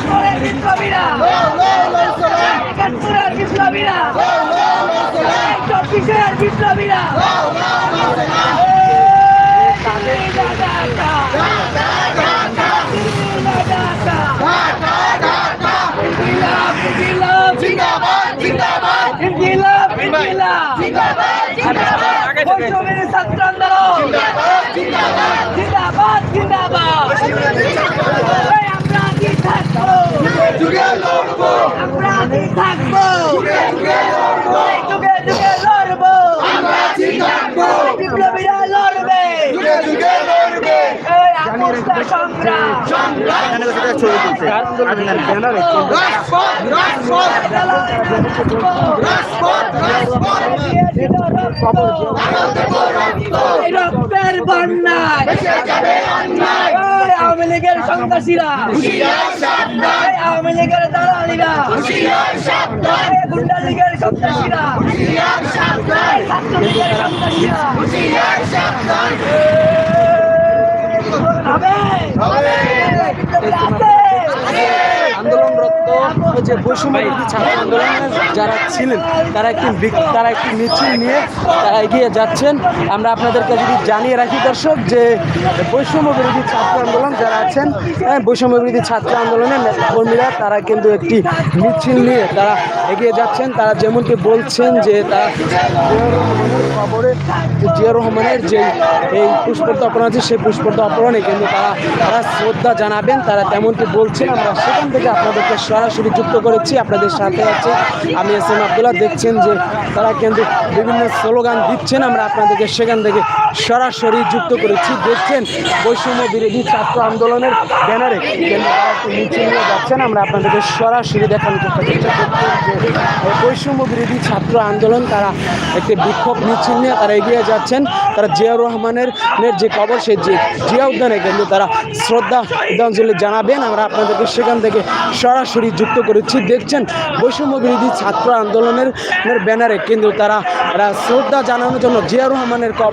জবাবদারের বিপ্লবীরা। একাত্তরের বিপ্লবীরা। চব্বিশের বিপ্লবীরা। জিন্দাবাদ জিন্দাবাদ। ছাত্র আন্দোলন জিন্দাবাদ জিন্দাবাদ। কি থাকব যুগে লড়বো আমরা কি থাকব এই যুগে যুগে লড়বো আমরা আছি থাকব বিপ্লবীরা লড়বে যুগে যুগে লড়বে আপোষটা সংগ্রাম এই আওয়ামী লীগের সন্ত্রাসীরা। আওয়ামী লীগের দালালিরা। গুন্ডা লীগের সন্ত্রাসীরা। হুঁশিয়ার সাবধান এই ছাত্র লীগের সন্ত্রাসীরা। হবে হবে। আছে আন্দোলনরত যে বৈষম্য ছাত্র আন্দোলনে যারা ছিলেন তারা একটি তারা একটি মিছিল নিয়ে তারা এগিয়ে যাচ্ছেন। আমরা আপনাদেরকে যদি জানিয়ে রাখি দর্শক যে বৈষম্য বিরোধী ছাত্র আন্দোলন যারা আছেন হ্যাঁ, বৈষম্য বিরোধী ছাত্র আন্দোলনের নেতা কর্মীরা তারা কিন্তু একটি মিছিল নিয়ে তারা এগিয়ে যাচ্ছেন। তারা যেমনটি বলছেন যে তারা খবরে জিয়া রহমানের যে এই পুষ্পর্দ অপরাধ আছে সেই পুষ্পর্দ অপরাধে কিন্তু তারা তারা শ্রদ্ধা জানাবেন তারা তেমনটি বলছেন। আমরা সেখান থেকে আপনাদেরকে সরাসরি যুক্ত করেছি। আপনাদের সাথে আছে। আমি এস এম আবদুল্লাহ, দেখছেন যে তারা কিন্তু বিভিন্ন স্লোগান দিচ্ছেন। আমরা আপনাদেরকে সেখান থেকে সরাসরি যুক্ত করেছি। দেখছেন, বৈষম্য বিরোধী ছাত্র আন্দোলনের ব্যানারে মিছিল নিয়ে যাচ্ছেন। আমরা আপনাদেরকে সরাসরি দেখানোর চেষ্টা করছি। বৈষম্য বিরোধী ছাত্র আন্দোলন, তারা একটি বিক্ষোভ মিছিল নিয়ে তারা এগিয়ে যাচ্ছেন। তারা জিয়াউর রহমানের যে কবর, সেই যে জিয়া উদ্যানে কিন্তু তারা শ্রদ্ধা উদ্যাঞ্জলি জানাবেন। আমরা আপনাদেরকে সেখান থেকে সরাসরি যুক্ত করেছি। দেখছেন বৈষম্য বিরোধী ছাত্র আন্দোলনের ব্যানারে। কিন্তু তারা শ্রদ্ধা জানানোর জন্য জিয়াউর রহমানের কপ,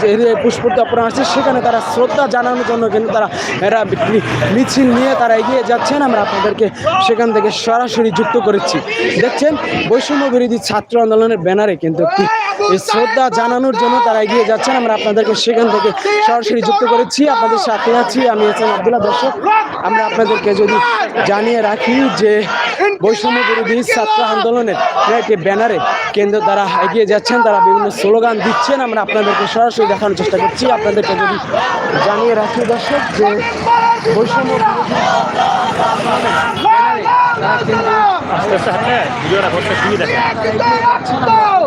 যে পুষ্পর্দ অপরাধ আছে সেখানে তারা শ্রদ্ধা জানানোর জন্য কিন্তু তারা, এরা মিছিল নিয়ে তারা এগিয়ে যাচ্ছেন। আমরা আপনাদেরকে সেখান থেকে সরাসরি যুক্ত করেছি। দেখছেন বৈষম্য বিরোধী ছাত্র আন্দোলনের ব্যানারে কিন্তু শ্রদ্ধা জানানোর জন্য তারা এগিয়ে যাচ্ছেন। আমরা আপনাদেরকে সেখান থেকে সরাসরি যুক্ত করেছি। আপনাদের সাথে আছি আমি এসএম আব্দুল্লাহ দর্শক। আমরা আপনাদেরকে যদি জানিয়ে রাখি যে বৈষম্য বিরোধী ছাত্র আন্দোলনের একটি ব্যানারে কেন্দ্র তারা এগিয়ে যাচ্ছেন, তারা বিভিন্ন স্লোগান দিচ্ছেন। আমরা আপনাদেরকে সরাসরি দেখানোর চেষ্টা করছি। আপনাদেরকে যদি জানিয়ে রাখি দর্শক যে বৈষম্য তারা কিন্তু আবু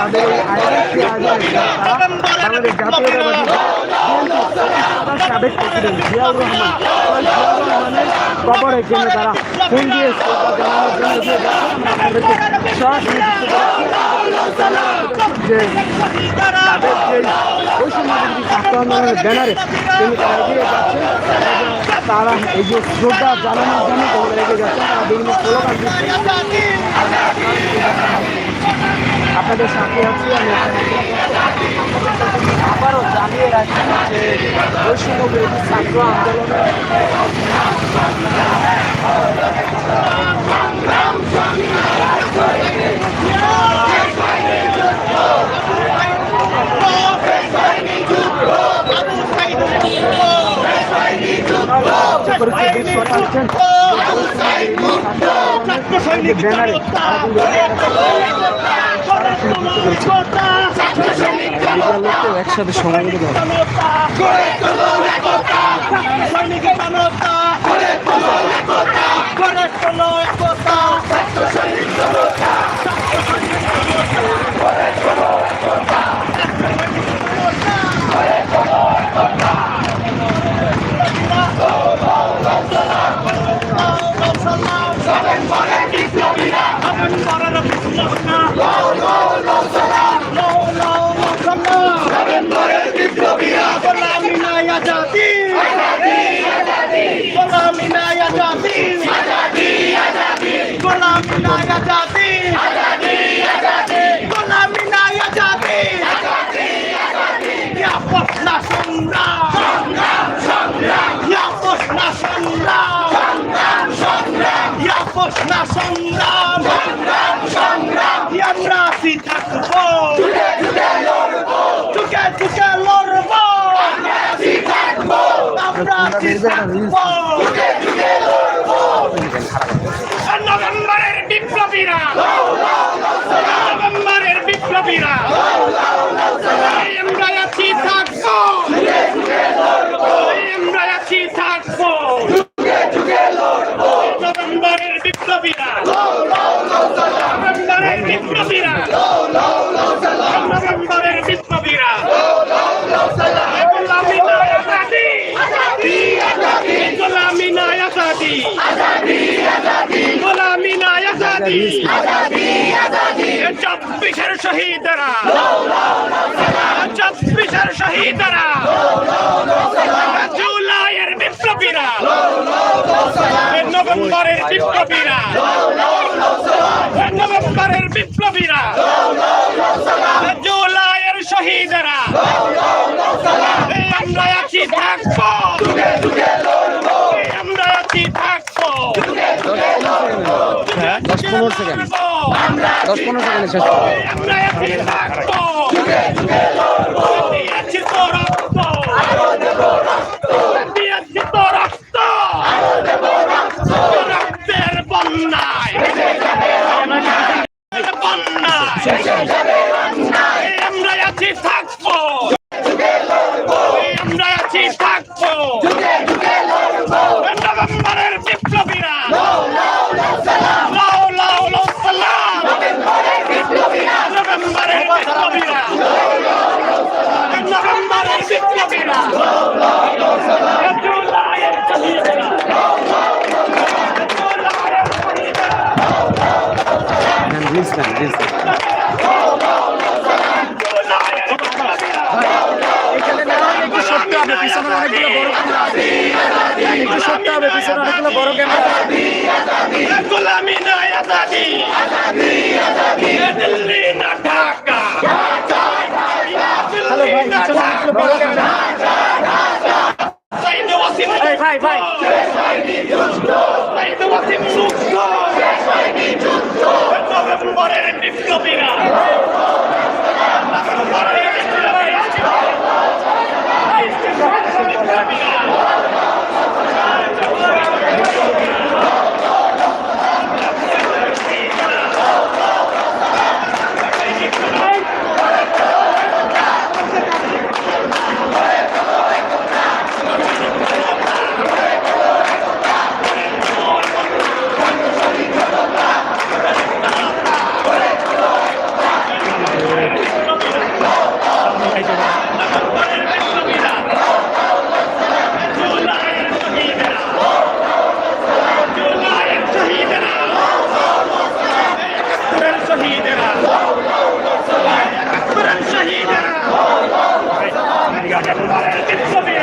তাদের সেই আয়োজনে তারা বাংলাদেশ জাতীয়তাবাদী সাবেক প্রেসিডেন্ট জিয়াউর রহমান জিয়াউর রহমানের কবর এখানে তারা ফোন দিয়ে জানানোর জন্য দিয়ে যাচ্ছেন আমরা আপনাদেরকে সরাসরি দেখতে পাচ্ছি যে তাদের যে বৈষম্য ছাত্র আন্দোলনের ব্যানারে তিনি এগিয়ে যাচ্ছেন তারা এই যে শ্রদ্ধা জানানোর জন্য তারা এগিয়ে যাচ্ছেন তারা বিভিন্ন স্লোগান দিচ্ছে আপনাদের সাথে আছি আমি আবারও জানিয়ে রাখি যে বৈষম্য বিরোধী ছাত্র আন্দোলনের একসাথে সময় মিলে একতা পরীক্ষা বিশ শতাংশের যে ব্যানারে তারা কিন্তু মিডিয়ার লোককেও একসাথে সমবেত হবে সংগ্রাম সংগ্রাম আমরা আছি থাকব চুকে চুকে লড়বো আমরা আছি থাকব নভেম্বরের বিপ্লবীরা নভেম্বরের বিপ্লবীরা আমরা আছি থাকব আমরা আছি থাকব নভেম্বরের বিপ্লবীরা নভেম্বরের বিপ্লবীরা নভেম্বরের বিপ্লবীরা গোলামি নয় আজাদি গোলামি নয় আজাদি গোলামি নয় আজাদি। চব্বিশের শহীদরা। চব্বিশের শহীদরা। জুলাইয়ের বিপ্লবীরা। নভেম্বরের বিপ্লবীরা। নভেম্বরের বিপ্লবীরা। জুলাইয়ের শহীদরা। আমরা আছি থাকব এই আমরা আছি থাকব দশ পনেরো সেকেন্ড দশ পনেরো সেকেন্ডে শেষ করব। আমরা আছি থাকব দিয়েছি তো রক্ত দিয়েছি তো রক্ত রক্তের বন্যায় বন্যায় এই আমরা আছি থাকব এই আমরা আছি থাকব নভেম্বরের বিপ্লবীরা লাও লাও লাও সালাম নভেম্বরের বিপ্লবীরা নভেম্বরের বিপ্লবীরা জুলাইয়ের শহীদরা জুলাইয়ের শহীদরা হ্যাঁ, রিলস নেন, রিলস নেন। জুলাইয়ের বিপ্লবীরা এখানে নেওয়া হলে একটু সরতে হবে, পিছনে অনেকগুলো বড়। একটু সরতে হবে, পিছনে অনেকগুলো বড় ক্যামেরা হ্যালো ভাই, ভাই, ভাই। পরের বিপ্লবীরা বিপ্লবীরা।